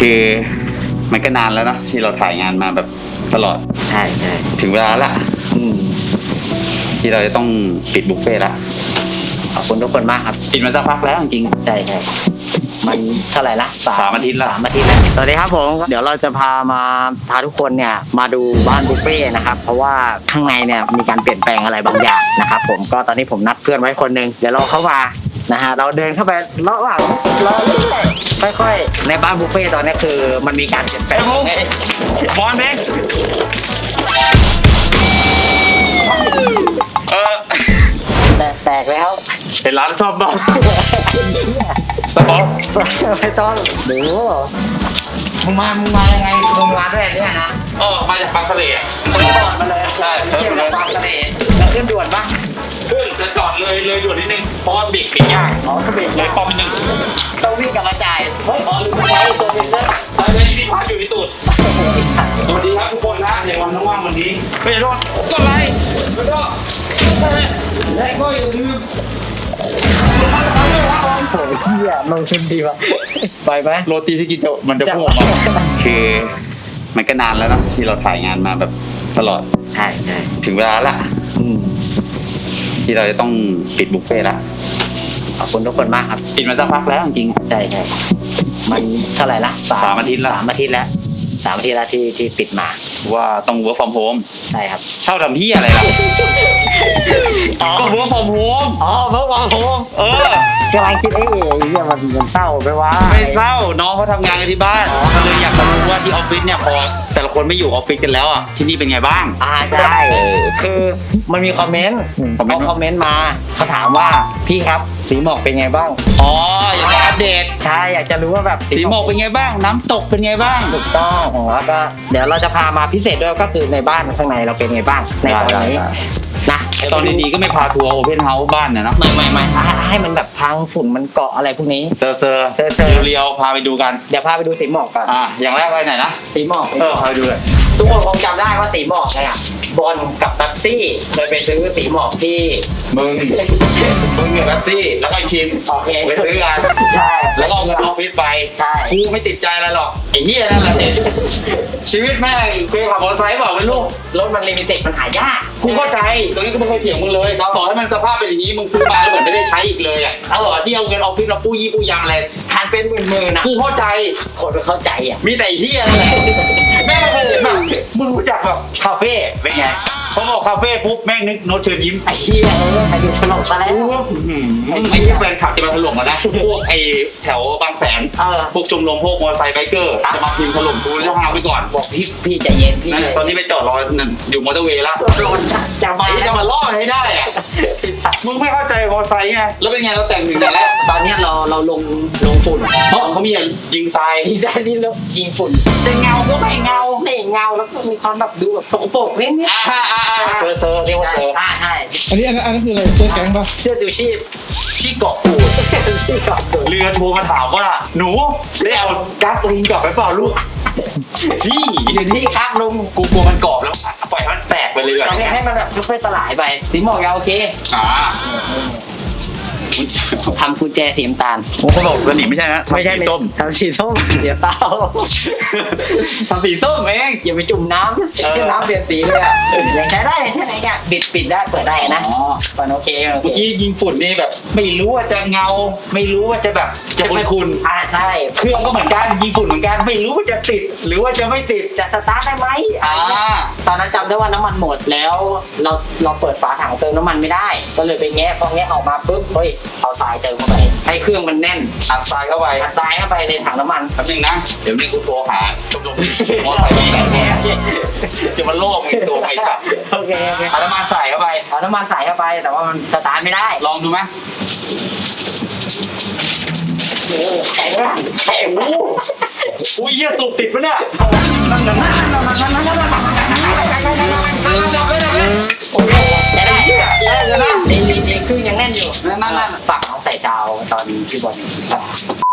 คือมันก็นานแล้วเนาะที่เราถ่ายงานมาแบบตลอดใช่ใช่ถึงเวลาละอืมที่เราจะต้องปิดบุฟเฟ่ต์ละขอบคุณทุกคนมากครับ ปิดมาสักพักแล้วจริงใช่ใช่มันเท่าไหร่ละสามอาทิตย์ละ สามอาทิตย์แล้วสวัสดีครับผมเดี๋ยวเราจะพามาพาทุกคนเนี่ยมาดูบ้านบุฟเฟ่ต์นะครับ เพราะว่าข้างในเนี่ยมีการเปลี่ยนแปลงอะไรบางอย่างนะครับผมก็ตอนนี้ผมนัดเพื่อนไว้คนหนึ่งเดี๋ยวเราเข้ามา นะฮะเราเดินเข้าไประหว่างรอเรื่อยๆค่อยๆ ในบ้านบุฟเฟ่ต์ตอนนี้คือมันมีการเปลี่ยนแปลงๆบอลเบกเออแตกแตกแล้ว เป็นร้านซ่อมบ้างสปอร์ตไม่ต้องดูมึงมามึงมายังไงมึงมาด้วยเนี่ยนะเออมาจากบางทะเลอะต้องก่อนมาเลยใช่เที่ยวกับฟังทะเลแล้วขึ้นด่วนปะขึ้น จะจอดเลยเลยด่วนนิดนึงเพราะว่าเบรกปิดยากอ๋อก็เบรกเลยปอมนิดนึงต้องวิ่งกลับมาจ่ายเฮ้ยอ๋อลืมใช้ตัวเองด้วยไปเลยที่พักอยู่ที่ตูดไอ้สัตว์สวัสดีครับทุกคนนะในวันว่างๆวันนี้ไม่รอดกดไลค์แล้วก็แล้วก็อย่าลืมโถ่เหี้ยลงทุนดีวะไปไหมโรตีที่กินจะมันจะพุ่งออกมาคือมันก็นานแล้วเนอะที่เราถ่ายงานมาแบบตลอด ใช่ใช่ถึงเวลาละอืม ที่เราจะต้องปิดบุฟเฟ่ต์ละขอบคุณทุกคนมากครับ ปิดมาสักพักแล้วจริงใช่ใช่มันเท่าไหร่ละสามอาทิตย์ละ สามอาทิตย์แล้ว สามอาทิตย์แล้วที่ที่ปิดมาๆว่าต้อง work from home ใช่ครับเท่าทำที่อะไรล่ะก็ work from home อ๋อเมื่อวานผมเออ กำลังคิดเอ้ยเนี่ยมันมันเศร้าไปว่าไม่เศร้าน้องเขาทำงานกันที่บ้านก็เลยอยากจะรู้ว่าที่ออฟฟิศเนี่ยพอแต่ละคนไม่อยู่ออฟฟิศกันแล้วอะที่นี่เป็นไงบ้าง อ่าใช่คือมันมีคอมเมนต์คอมเมนต์ เขาคอมเมนต์มาเขาถามว่าพี่ครับสีหมอกเป็นไงบ้าง อ๋ออยากจะอัปเดตใช่อยากจะรู้ว่าแบบสีหมอกเป็นไงบ้าง น้ำตกเป็นไงบ้างถูกต้องแล้วก็เดี๋ยวเราจะพามาพิเศษด้วยก็คือในบ้านข้างในเราเป็นไงบ้างในตอนนี้ได้ นะไอตอนดีๆก็ไม่พาทัวร์โอเพนเฮาส์บ้านเนี่ยเนาะไม่ไม่ไม่ให้ให้มันแบบพังฝุ่นมันเกาะอะไรพวกนี้ เซอร์เซอร์เซอร์เซอร์ เรียวๆพาไปดูกัน เดี๋ยวพาไปดูสีหมอกก่อนอะอย่างแรกไปไหนนะสีหมอกเออพาไปดูเลย ทุกคนคงจำได้ว่าสีหมอกเนี่ยบอลกับแท็กซี่เคยไปซื้อสีหมอกที่ มึง มึงเนี่ยแท็กซี่ แล้วก็ไอชินโอเค ไปซื้อกันใช่ แล้วก็เอาเงินออฟฟิศไปใช่ กูไม่ติดใจอะไรหรอกไอ้เหี้ยนั่นแหละติดชีวิตแม่งเคยขับมอเตอร์ไซค์เปล่าไม่รู้ รถมันลิมิเต็ดมันหายากกูเข้าใจตรงนี้ก็ไม่เคยเถียงมึงเลยต่อให้มันสภาพเป็นอย่างนี้ มึงซื้อมาแล้วเหมือนไม่ได้ใช้อีกเลยอะเอาเหรอที่เอาเงินออฟฟิศมาปู้ยี่ปู้ยำอะไรคัน เป็นหมื่นหมื่นๆนะกูเข้าใจคนเข้าใจอะมีแต่ไอ้เหี้ยนั่นแหละแม่งไม่เคยเห็นแบบมึงรู้จักแบบคาเฟ่เป็นไง พอบอกคาเฟ่ปุ๊บแม่งนึกโน้ตเชิญยิ้มไอ้เหี้ยเออใครดูตลกซะแล้วกูว่าอื้อหือไอ้ที่แฟนคลับจะมาถล่มกันนะ พวกไอ้แถวบางแสน เออพวกชมรมพวกมอเตอร์ไซค์ไบเกอร์จะมาพิมพ์ถล่มกูแล้วหาไปก่อนบอกพี่พี่ใจเย็นพี่นั่นแหละตอนนี้ไปจอดรอนั่นอยู่มอเตอร์เวย์แล้วโดนจะมาไอ้ที่จะมาล่อให้ได้อะสัตว์มึงไม่เข้าใจมอเตอร์ไซค์ไงแล้วเป็นไงเราแต่งถึงไหนแล้วตอนเนี้ยเราเราลงลงฝุ่นเพราะเขามียิงทรายที่ได้ที่เรายิงฝุ่นจะเงาก็ไม่เงาไม่เงาแล้วก็มีความแบบดูแบบสกปรกนิดนิด อ่าอ่าอ่าเซอร์เซอร์เรียกว่าเซอร์ใช่ใช่อันนี้อันนั้นอันนั้นคืออะไรเสื้อแก๊งปะเสื้อชูชีพที่เกาะกูดที่เกาะดูเรือโทรมาถามว่า หนูได้เอากั๊กลิงกลับไปเปล่าลูกพี่อยู่ที่ข้างลุงกูกลัวมันกรอบแล้วปล่อยให้มันแตกไปเลยดีกตอนนี้ว่าให้มันแบบค่อยๆสลายไปสีหมอกยาวโอเค อ่า ทำกุญแจสีน้ำตาล ผมก็บอกสนิมไม่ใช่นะทำสีส้ม ทำสีส้มเดี๋ยวเต้าทำสีส้มเองอย่าไปจุ่มน้ำเออน้ำเปลี่ยนสีเลยอะยังใช้ได้ใช่ไหมเนี่ยปิดปิดได้เปิดได้นะอ๋อมันโอเคโอเมื่อเคกี้ยิงฝุ่นนี่แบบ ไม่รู้ว่าจะเงา ไม่รู้ว่าจะแบบจะคุณคุณ อ่าใช่เครื่องก็เหมือนกันยิงฝุ่นเหมือนกัน ไม่รู้ว่าจะติด หรือว่าจะไม่ติด จะสตาร์ทได้ไหมอ่าต อนนั้นจำได้ว่าน้ำมันหมดแล้วเราเราเปิดฝาถังเติมน้ำมันไม่ได้ ก็เลยไปแงะพอแงะออกมาปุ๊บเฮ้ยเอาทรายเติมเข้าไปให้เครื่องมันแน่นอัดทรายเข้าไปอัดทรายเข้าไปในถังน้ำมันแป๊บนึงนะเดี๋ยวนี้กูโทรหาชมรมมอเตอร์ไซค์แน่จะมาโลกมึงตัวไอ้สัตว์โอเคโอเคเอาน้ำมันใส่เข้าไปเอาน้ำมันใส่เข้าไป แต่ว่ามันสตาร์ทไม่ได้ ลองดูไหมโอ้แข็งมากแข็งมากอุ้ยเหี้ยสูบติดปะเนี่ยจับ ดีดีเครื่อง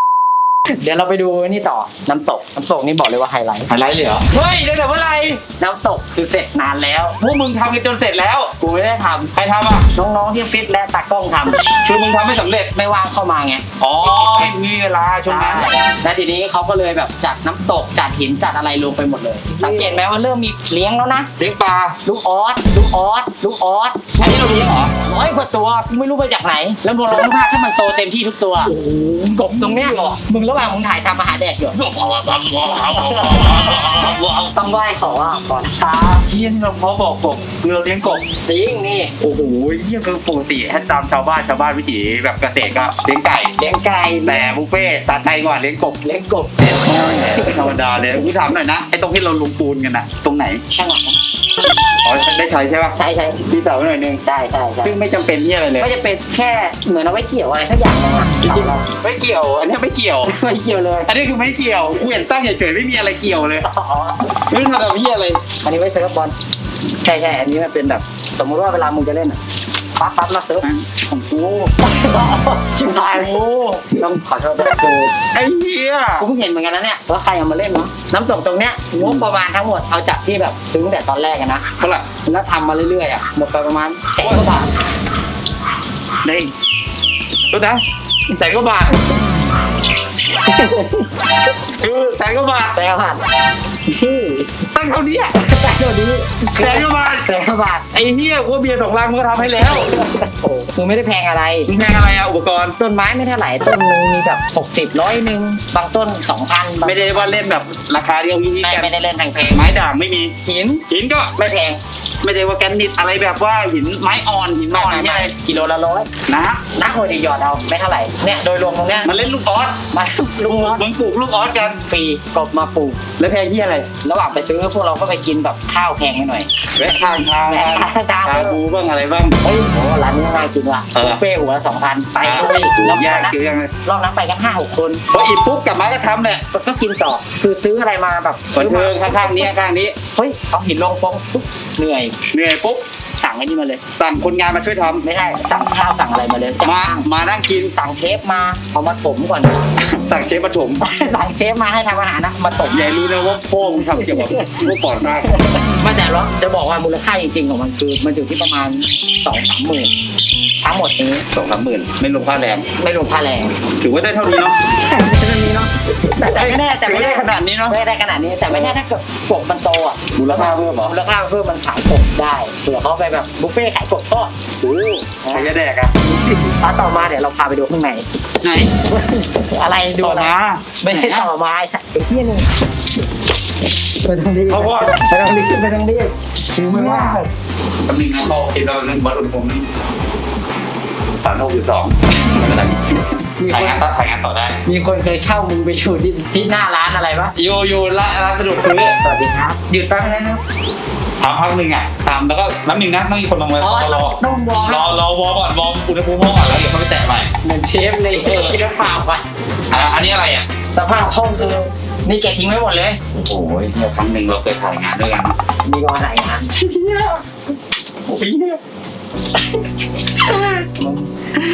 เดี๋ยวเราไปดูนี่ต่อ น้ำตก น้ำตกนี่บอกเลยว่าไฮไลท์อะไรเลยเหรอ เฮ้ยได้แต่เมื่อไหร่น้ำตกคือเสร็จนานแล้ว พวกมึงทำกันจนเสร็จแล้ว กูไม่ได้ทใครทำอะำน้องๆที่ฟิตและตากล้องทำ คือมึงทำไม่สำเร็จ ไม่ว่างเข้ามาไงอ๋อไม่มีเวลาช่วงนั้นใช่แล้วทีนี้เขาก็เลยแบบจัดน้ำตก จัดหิน จัดอะไรลงไปหมดเลย สังเกตไหมว่าเริ่มมีเลี้ยงแล้วนะ เลี้ยงปลา ลูกออส ลูกออส ลูกออส อันนี้เราเลี้ยงเหรอร้อยกว่าตัวกูไม่รู้มาจากไหน แล้วมึงลองภาพถ้ามันโตเต็มที่ทุกตัวกบตรงเนี้ยมึงระหว่างมึงถ่ายทำอาหารแดกอยู่ต้องไหว้ขออะขอนะครับเฮียนี่เราพอบอกกบคือเราเลี้ยงกบจริงนี่โอ้โหเฮียคือปกติถ้าตามชาวบ้านชาวบ้านวิถีแบบเกษตรก็เลี้ยงไก่เลี้ยงไก่แต่บุฟเฟ่ต์ตัดไทยก่อนเลี้ยงกบเลี้ยงกบเป็นธรรมดาเลยกูถามหน่อยนะไอ้ตรงที่เราลงปูนกันนะตรงไหนข้างหลังอ๋อได้ใช้ใช่ป่ะใช่ใช่พี่สาวหน่อยนึงใช่ใช่ใช่ซึ่งไม่จำเป็นที่อะไรเลยก็จะเป็นแค่เหมือนเอาไว้เกี่ยวอะไรสักอย่างนึงอะจริงไม่เกี่ยว อันนี้ไม่เกี่ยวๆไม่เกี่ยวเลย อันนี้คือไม่เกี่ยวกูเห็นตั้งเฉยๆไม่มีอะไรเกี่ยวเลยอ๋อไม่รู้ทำอะไรพี่อะไรอันนี้ไว้เซิร์ฟบอลใช่ใช่อันนี้มันเป็นแบบ สมมติว่าเวลามึงจะเล่นอะปั๊บปั๊บมาเซิร์ฟของกูชิมพายโอ้ต้องขอโทษด้วยคือไอ้เหี้ยกูเพิ่งเห็นเหมือนกันนะเนี่ยว่าใครเอามาเล่นเนาะน้ำตกตรงเนี้ยงบประมาณทั้งหมดเอาจากที่แบบซื้อตั้งแต่ตอนแรกอะนะเท่าไหร่แล้วทำมาเรื่อยๆอะหมดไปประมาณแสนกว่าบาทนี่รถนะแสนกว่าบาท คือแสนกว่าบาทแสนกว่าบาทที่ตั้งเท่านี้อะแสนเท่านี้แสนกว่าบาทแสนกว่าบาทไอ้เหี้ยกูว่าเบียร์สองลังมึงก็ทำให้แล้วโอ้มึงไม่ได้แพงอะไร มึงแพงอะไรอะอุปกรณ์ ต้นไม้ไม่เท่าไหร่ต้นหนึ่งมีแบบหกสิบร้อยหนึ่งบางต้นสองพันไม่ได้ว่าเล่นแบบราคาเดียวนี้ไม่กันไม่ได้เล่นแพงไม้ด่างไม่มีๆหินหินก็ไม่แพง ไม่ได้ว่าแกรนิตอะไรแบบว่าหินไม้อ่อนหินไม่อ่อนไม่ที่ไม่อะไรกิโลละร้อยนะนักโอดีหยอดเอาไม่เท่าไหร่เนี่ยโดยรวมตรงเนี้ยมันเล่นลูกออสมาลุงมอสมึงปลูกลูกออสกันฟรีกบมาปลูกแล้วแพงที่อะไร ระหว่างไปซื้อพวกเราก็ไปกินแบบข้าวแพงไปหน่อยแวะข้างทางแวะข้างทางชาบูบ้างอะไรบ้างเฮ้ยโหร้านนี้น่ากินว่ะเออบุฟเฟ่ต์หัวละสองพันไปเลยแล้วแยกนะเกี่ยวยังไงรอบนั้นไปกันห้าหกคนพออิ่มปุ๊บกลับมาก็ทำแหละก็กินต่อคือซื้ออะไรมาแบบบันซื้อเทิมางข้างๆนี้ข้างๆนี้เฮ้ยเอาหินลงฟองปุ๊บเหนื่อย 네, 뽑. ไอ้นี่มาเลย สั่งคนงานมาช่วยทำไม่ได้สั่งข้าวสั่งอะไรมาเลยสั่งมามานั่งกิน สั่งเชฟมาเอามาถมก่อน สั่งเชฟปฐมสั่งเชฟมาให้ทำอาหารนะมาถมอย่ารู้นะว่าพ่อมึงทำเกี่ยวกับพวกปอดมากไม่แต่ว่าจะบอกว่ามูลค่าจริงๆของมันคือ มันอยู่ที่ประมาณสองสามหมื่นทั้งหมดนี้สองสามหมื่นไม่รวมค่าแรงไม่รวมค่าแรงถือว่าได้เท่านี้เนาะใช่ไม่ได้มีเนาะแต่แต่ไม่แน่แต่ถือไม่ว่าแน่ได้ขนาดนี้เนาะไม่ได้ขนาดนี้แต่ไม่แน่ถ้าเกิดกบมันโตอะมูลค่าเพิ่มเหรอมูลค่าเพิ่มมันขายกบได้เผื่อเขาไปแบบบุฟเฟ่ต์ขายกบทอดโอ้ใครจะแดกอะอะต่อมาเดี๋ยวเราพาไปดูข้างใน ไหน อะไรดูต่ออะไรมาไม่ได้ต่อมาไอ้สัตว์ไอ้เหี้ยนี่ไปทางนี้เขาบอกไปทางนี้ไปทางนี้คือไม่ว่าตำแหน่งนั้นเขาคิดเราเรื่องวัดอุณหภูมินี่สามหกจุดสองไม่เป็นไร มีถ่ายคนงานต่อถ่ายงานต่อได้ มีคนเคยเช่ามึงไปอยู่ที่ที่หน้าร้านอะไรปะอยู่อยู่ร้านร้านสะดวกซื้อสวัสดีครับหยุดแป๊บนึงนะครับ ถามพักหนึ่งอะตามแล้วก็น้ำหนึ่งนะต้องมีคนลงมาอ๋อรอต้องวอร์มรอรอวอร์มก่อนวอร์มอุณหภูมิห้องก่อนแล้วเดี๋ยวเขาไปแตะใหม่เหมือนเชฟเลยกินแล้วฝากไปอ่าอันนี้อะไรอะสภาพห้องคือนี่แกทิ้งไว้หมดเลยโอ้ยเนี่ยครั้งหนึ่งเราเคยถ่ายงานด้วยกันมีก็มาถ่ายงานโอ้ย เนี่ยมึง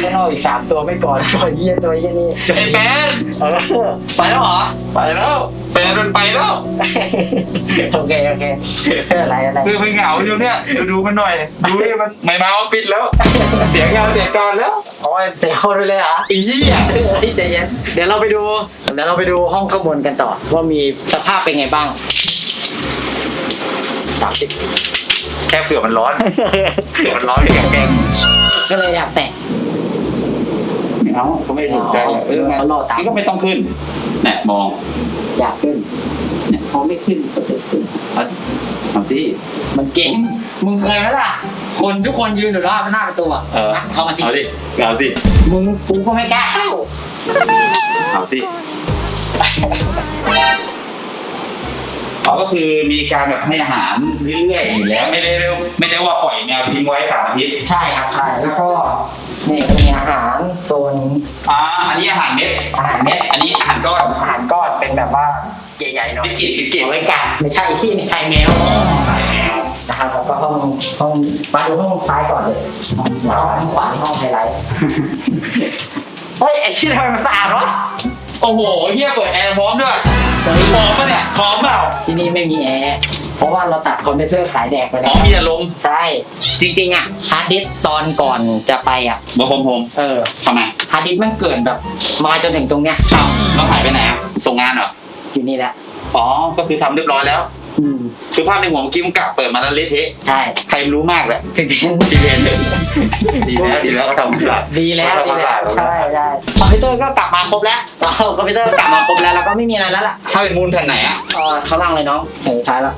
ก็นอกอีกสามตัวไม่ก่อนตัวเยี่ยตัวเยี่ยนี่ไอ้แฟนเออไปแล้วเหรอไปแล้วแฟนมันไปแล้วโอเคโอเคอะไรอะไรคือมันเหงาอยู่เนี่ยดูดูมันหน่อยดูดิมันไม่มาเอาปิดแล้ว เสียงยาวเสียงก่อนแล้วโอ้ยเสียคนไปเลยเหรออีเหี้ยเฮ้ยใจเย็นเดี๋ยวเราไปดูเดี๋ยวเราไปดูห้องข้างบนกันต่อ ว่ามีสภาพเป็นไงบ้างสามสิบแค่เผื่อมันร้อน เผื่อมันร้อนแกงแกงก็เลยอยากแตะไม่เอาเขาไม่ถูกใจเออเขารอตาม นี่ก็ไม่ต้องขึ้นเนี่ยมองอยากขึ้นเนี่ยพอไม่ขึ้นก็จะขึ้น เอาดิเอาสิ มันเก่ง มึงเคยไหมล่ะ คนทุกคนยืนอยู่รอบหน้าประตูอะเออมาเข้ามาสิเอาดิเอาสิมึงกูก็ไม่กล้าเข้า เอาสิเขา ก็คือมีการแบบให้อาหารเรื่อยๆอยู่แล้ว ไม่ได้ไม่ได้ว่าปล่อยแมวทิ้งไว้สามอาทิตย์ใช่ครับใช่แล้วก็นี่ก็มีอาหารโซนอ่าอันนี้อาหารเม็ดอาหารเม็ดอันนี้อาหารก้อนอาหารก้อนเป็นแบบว่าใหญ่ๆหน่อยบิสกิตบิสกิตเอาไว้กัดไม่ใช่ที่นี่ใช่แมวสายแมวนะครับแล้วก็ห้องห้องมาดูห้องซ้ายก่อนเลยห้องซ้ายห้องขวาที่ห้องไฮไลท์เฮ้ยไอ้ที่ทำไมมันสะอาดวะ โอ้โหเฮียเปิดแอร์พร้อมด้วยพร้อมปะเนี่ยพร้อมเปล่าที่นี่ไม่มีแอร์ เพราะว่าเราตัดคอมเพรสเซอร์ขายแดกไปอ๋แล้อวมีแต่ลมใช่ จริงๆอะฮาร์ดดิสก์ตอนก่อนจะไปอะมาพรมพรมเออทำไมฮาร์ดดิสก์มันเกิดแบบ มาจนถึงตรงเนี้ย เอ้าเราหายไปไหนอะส่งงานเหรอ อยู่นี่แหละ อ๋อ ก็คือทำเรียบร้อยแล้วอืม คือภาพในหัวเมื่อกี้มันกลับเปิดมาแล้วเละเทะใช่ใครรู้มากแล้วจริงดีเลยดีแล้วดีแล้วเขาทำความสะอาดๆดีแล้วดีทำความสะแล้อาดวใช่ใช่คอมพิวเตอร์ก็กลับมาครบแล้วคอมพิวเตอร์ก็กลับมาครบแล้วแล้วก็ไม่มีอะไรแล้วล่ะถ้าเป็นมูลแผ่นไหนอะเออเขาล่างเลยน้องถึงท้ายแล้ว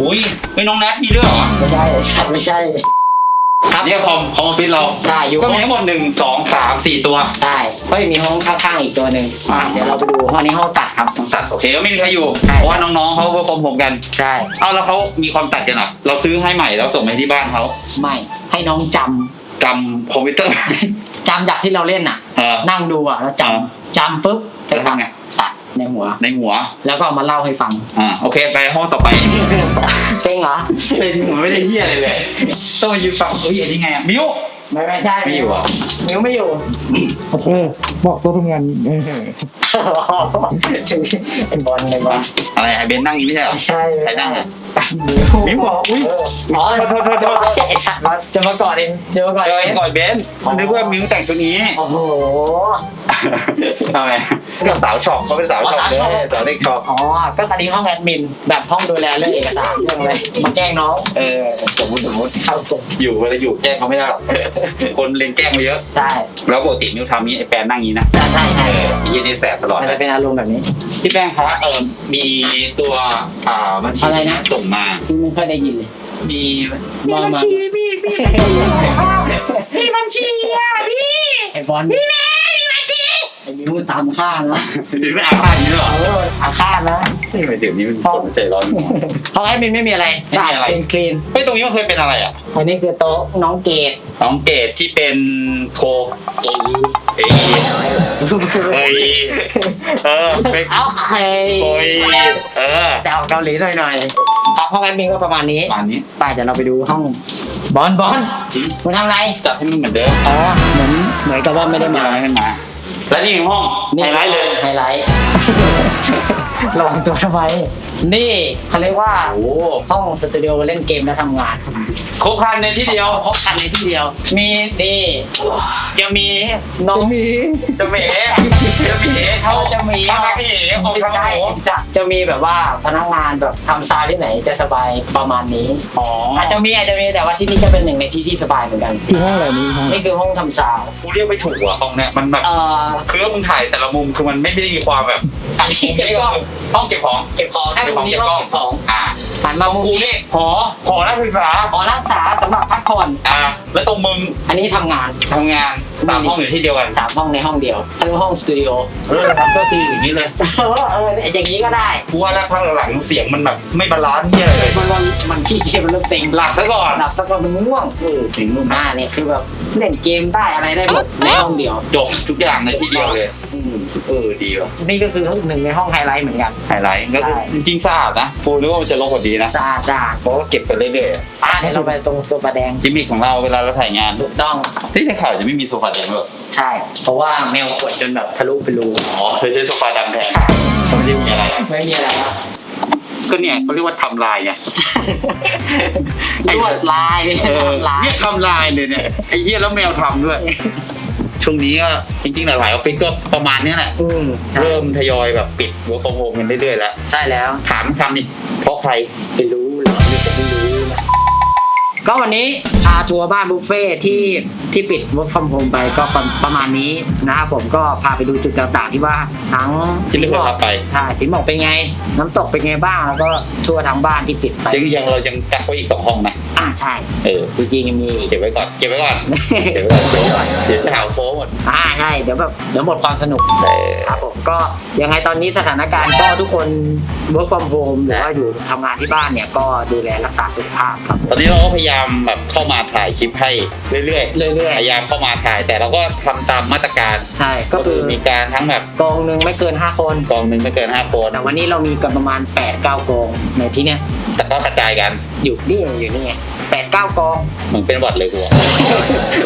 อุ้ยไม่น้องแนทมีด้วยเหรอไม่ใช่ชัดไม่ใช่ ครับเนี่ยคอมคอมออฟฟิศเราใช่อยู่ก็มีทั้งหมดหนึ่งสองสามสี่ตัวใช่เฮ้ยมีห้องข้างๆอีกตัวหนึ่งอะเดี๋ยวเราไปดูห้องนี้ห้องตัดครับต้องตัดโอเคก็ไม่มีใครอยู่ ใช่ เพราะว่าน้องๆเขาก็คอมผมกันใช่เอาแล้วเขามีความตัดกันเหรอเราซื้อให้ใหม่แล้วส่งไปที่บ้านเขาไม่ให้น้องจำจำคอมพิวเตอร์ จำจากที่เราเล่นน่ะ เออ นั่งดูอะแล้วจอ่าำจำปุ๊บแล้วทำไง ตัด ในหัว ในหัว แล้วก็เอามาเล่าให้ฟัง อ่าโอเค ไปห้องต่อไป เซ็งเหรอเป็นหัวไม่ได้เฮียอะไรเลยต้องมายืนฟังเฮ้ยอันนี้ไงอะมิ้ว ไม่ไม่ใช่ไม่อยู่เหรอ มิวไม่อยู่โอเคบอกตัวทำงานเออไอ้บอลไอ้บอลอะไรไอเบนนั่งอยู่ไม่ใช่เหรอ ไม่ใช่ใครนั่งอะมิวบอกอุ้ยอ๋อโทษโทษโทษโทษ ไอ้สัตว์บอลจะมาก่อนเองจะมาก่อนเจอเอไอ้งก่อนเบนนึกว่ามิ้วแต่งชุดนี้ โอ้โห ทำไม ก็สาวช็อปเขาเป็นสาวช็อปอ๋อเลสาวยช็อปสาวเด็กช็อปอ๋อ ก็คดีห้องแอดมินแบบห้องดูแลเรื่องเอกสารเรื่องอะไรมาแกล้งน้อง เออ สมมติสมมติเข้าตรงอยู่เวลาอยู่แกล้งเขาไม่ได้หรอกคนเล็งแกล้งมาเยอะ ใช่ แล้วปกติมิ้วทำนี้ไอ้แปนนั่งนี้นะ ใช่ใช่ใช่เออไอ้เหี้ยนี่แสบตลอดมันเลจะยเป็นอารมณ์แบบนี้ พี่แป้งคะเออมีตัวอ่าบัญชีอะไรนะส่งมาที่ไม่ค่อยได้ยินเลยมีมีบัญชีพี่พี่มีบัญชีอะพี่ไอ้บอลพี่แม่มีบัญชี ไอ้มิวตามฆ่านะหรือไม่อาฆาตอย่างนี้หรอเอออาฆาตนะไม่ไปเดี๋ยวนี้มันคนใจร้อนห้องแอดมินไม่มีอะไรไม่มีอะไรคลีนคลีนเฮ้ยตรงนี้มันเคยเป็นอะไรอะอันนี้คือโต๊ะน้องเกดน้องเกดที่เป็นโคเอ้ยเอ้ยเอ้ยเออเป็นโอเคโอ้ยเออจะเอาเกาหลีหน่อยหน่อยๆครับห้องแอดมินก็ประมาณนี้ประมาณนี้ไปเดี๋ยวเราไปดูห้องบอลบอลอืมคุณทำอะไรจัดให้มันเหมือนเดิมอ๋อเหมือนเหมือนกับว่าไม่ได้มาไม่ได้มา และนี่คือห้องไฮไลท์เลย ไฮไลท์ ระวังตัวทำไม นี่เขาเรียกว่าโอ้ห้องสตูดิโอเล่นเกมและทำงาน ครบครันในที่เดียว ครบครันในที่เดียว มีนี่จะมีน้องมีจะเหมจะเหมเขาจะมีทำนักเหมเอาไปทำใช่โหจะจะมีแบบว่าพนักงานแบบทำซาวด์ที่ไหนจะสบายประมาณนี้อ๋ออาจจะมีอาจจะมีแต่ว่าที่นี่จะเป็นหนึ่งในที่ที่สบายเหมือนกันคือห้องอะไรนี้ห้องนี่คือห้องทำซาวด์กูเรียกไม่ถูกอะห้องเนี้ยมันแบบเอ่อคือมึงถ่ายแต่ละมุมคือมันไม่ได้มีความแบบ อันนี้เก็บนี่กก็ล้องห้องเก็บของ เก็บของถ้าเก็บมุขอมงนี้เก็บห้กล้อองงเก็บของอ่าหันมามุมกูนี้นี่หอหอนักศึกษาหอนักศึกษาสำหรับพักผ่อนอ่าแล้วตรงมึงอันนี้ทำงานทำงานสามห้องอยู่ที่เดียวกันสามห้องในห้องเดียวทั้งห้องสตูดิโอเออทำก็คืออย่างนี้เลยเออเอออย่างนี้ก็ได้กูว่าถ้าพักหลังๆเสียงมันแบบไม่บาลานซ์เหียเลยมันมันมันขี้เกียจมันเริ่มเซ็งหลับซะก่อนหลับสักวันมันง่วงเออเสียงนุ่มอ่าเนี่ยคือแบบเล่นเกมได้อะไรได้หมดในห้องเดียวจบทุกอย่างในที่เดียวเลยอืม เออดีว่ะนี่ก็คือหนึ่งในห้องไฮไลท์เหมือนกัน ไฮไลท์ก็คือใช่จริงๆสะอาดนะกูนึกว่ามันจะรกกว่าดีนะจ้าจ้าเพราะว่าเก็บไปเรื่อยๆอะอ่าเดี๋ยวเราไปตรงโซฟาแดงจิมมิคของเราเวลาเราถ่ายงานถูกต้องที่ในข่าวจะไม่มีโซฟาแดงหรอใช่ เพราะว่าแมวขวดจนแบบทะลุไปรูอ๋อเคยใช้โซฟาดำแทนไม่ได้มีอะไรไม่มีอะไรครับก็เนี่ยเขาเรียกว่าทำลายไงลวดลายไม่ใช่เออทำลายเนี่ยทำลายเลยเนี่ยไอ้เหี้ยแล้วแมวทำด้วย ช่วงนี้ก็จริงๆ หลายๆออฟฟิศก็ประมาณเนี้ยแหละอืมเริ่มทยอยแบบปิดหัวโคมโฮมกันเรื่อยๆแล้ว ใช่แล้ว ถามคำอีกเพราะใครไม่รู้ ก็วันนี้พาทัวร์บ้านบุฟเฟ่ที่ที่ปิด work from home ไปก็ประประมาณนี้นะครับผมก็พาไปดูจุดต่างๆที่ว่าทั้งที่ไม่เคยพาไป ใช่สินบอกเป็นไง น้ำตกเป็นไงบ้างแล้วก็ทัวร์ทั้งบ้านที่ปิดไปยังยังเรายังกักไว้อีกสองห้องนะ อ่าใช่เออ จริงๆยังมีอีกเก็บไว้ก่อนเก็บไว้ก่อน เก็บไว้ก่อน เก็บไว้ก่อน เดี๋ยวจะหาโค้หมดอ่าใช่เดี๋ยวแบบเดี๋ยวหมดความสนุก เออ ครับผมก็ยังไงตอนนี้สถานการณ์ก็ทุกคน work from home หรือว่าอยู่ทำงานที่บ้านเนี่ยก็ดูแลรักษาสุขภาพครับ ตอนนี้เราก็พยายามแบบเข้ามาถ่ายคลิปให้เรื่อยเรื่อยๆ พยายามเข้ามาถ่าย แต่เราก็ทำตามมาตรการๆใช่ก็คือมีการทั้งแบบกองหนึ่งไม่เกิน 5 คน กองหนึ่งไม่เกินห้าคนแต่วันนี้เรามีกันประมาณ 8 9กองในที่เนี้ยแต่ก็กระจายกันอยู่นี่อยู่นี่ไงแปดเก้ากอง เหมือนเป็นหวัดเลยหัว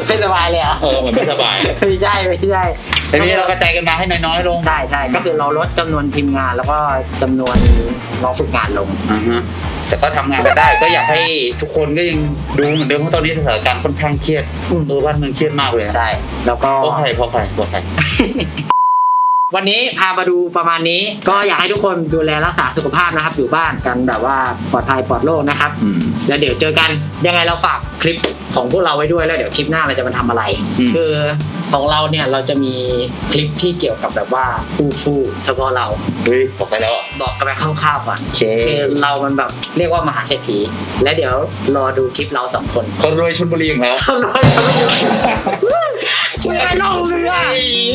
เป็นสบายเลยเหรอเออเหมือนไม่สบายไม่ใช่ไม่ใช่ทีนี้เรากระจายกันมาให้น้อยๆลงใช่ใช่ก็คือเราลดจำนวนทีมงานแล้วก็จำนวนน้องฝึกงานลง อ่าฮะ แต่ก็ทำงานกันได้ ก็อยากให้ทุกคนก็ยังดูเหมือนเดิมเพราะตอนนี้สถานการณ์ค่อนข้างเครียดอืมเออบ้านเมืองเครียดมากเลยใช่ แล้วก็เพราะใครเพราะใครเพราะใคร วันนี้พามาดูประมาณนี้ ก็อยากให้ทุกคนดูแลรักษาสุขภาพนะครับ อยู่บ้านกันแบบว่าปลอดภัยปลอดโรคนะครับ อืม แล้วเดี๋ยวเจอกันยังไงเราฝากคลิปของพวกเราไว้ด้วยแล้วเดี๋ยวคลิปหน้าเราจะมาทำอะไร อืม คือ ของเราเนี่ยเราจะมีคลิปที่เกี่ยวกับแบบว่าฟูฟูเฉพาะเราเฮ้ยบอกไปแล้วอะบอกกันไปคร่าวๆก่อนโอเค คือเรามันแบบเรียกว่ามหาเศรษฐี และเดี๋ยวรอดูคลิปเราสองคนคนรวยชลบุรีของเราทำน้อยฉันไม่รู้กูไปล่องเรือ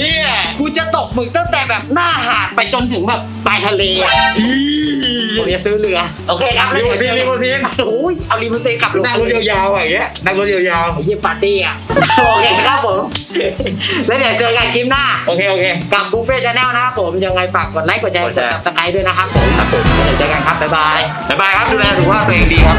เนี่ยกูจะตกหมึกตั้งแต่แบบหน้าหาดไปจนถึงแบบปลายทะเลอะ ผมจะซื้อเรือ โอเคครับลิมูซีนลิมูซีนโอ้ยเอาลิมูซีนกลับลงนั่งรถยาวๆอะอย่างเงี้ยนั่งรถยาวไอ้ยี่ปาร์ตี้อะโอเคครับผม แล้วเดี๋ยวเจอกันคลิปหน้าๆโอเคโอเค กับบุฟเฟ่ชาแนลนะครับผมยังไงฝากกดไลค์กดแชร์กกดดแชร์ซับสไครต์ด้วยนะครับผมครับผมเดี๋ยวเจอกันครับบ๊ายบายบ๊ายบายครับดูแลสุขภาพตัวเองดีครับ